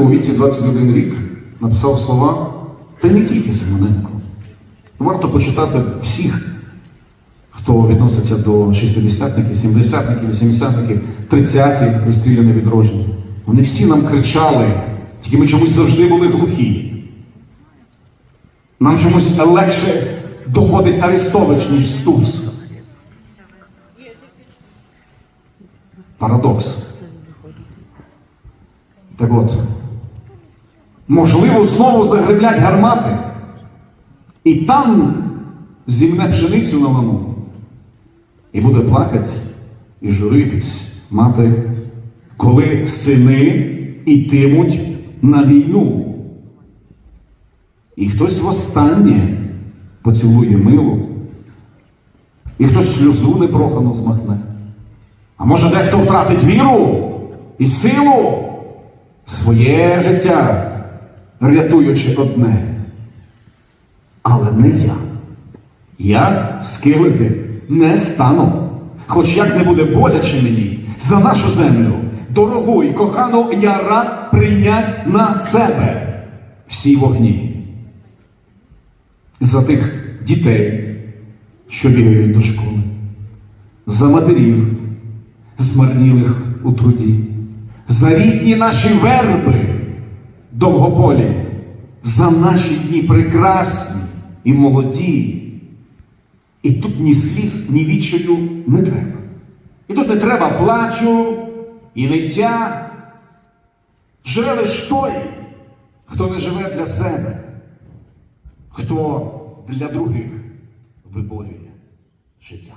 Симоненко у віці 21 рік написав слова, та й не тільки Симоненко. Варто почитати всіх, хто відноситься до шістидесятників, сімдесятників, вісімдесятників, тридцяті розстріляне відродження. Вони всі нам кричали, тільки ми чомусь завжди були глухі. Нам чомусь легше доходить Арестович, ніж Стус. Парадокс. Так от, можливо, знову загреблять гармати, і танк зімне пшеницю на лану, і буде плакать і журитись мати, коли сини ітимуть на війну. І хтось востаннє поцілує милу, і хтось сльозу непрохану змахне. А може дехто втратить віру і силу своє життя, рятуючи одне. Але не я. Я скилити не стану. Хоч як не буде боляче мені за нашу землю, дорогу і кохану я рад прийнять на себе всі вогні. За тих дітей, що бігають до школи, за матерів, змарнілих у труді, за рідні наші верби довгополі, за наші дні прекрасні і молоді. І тут ні сліз, ні відчаю не треба. І тут не треба плачу і ниття. Живе лиш той, хто не живе для себе, хто для других виборює життя.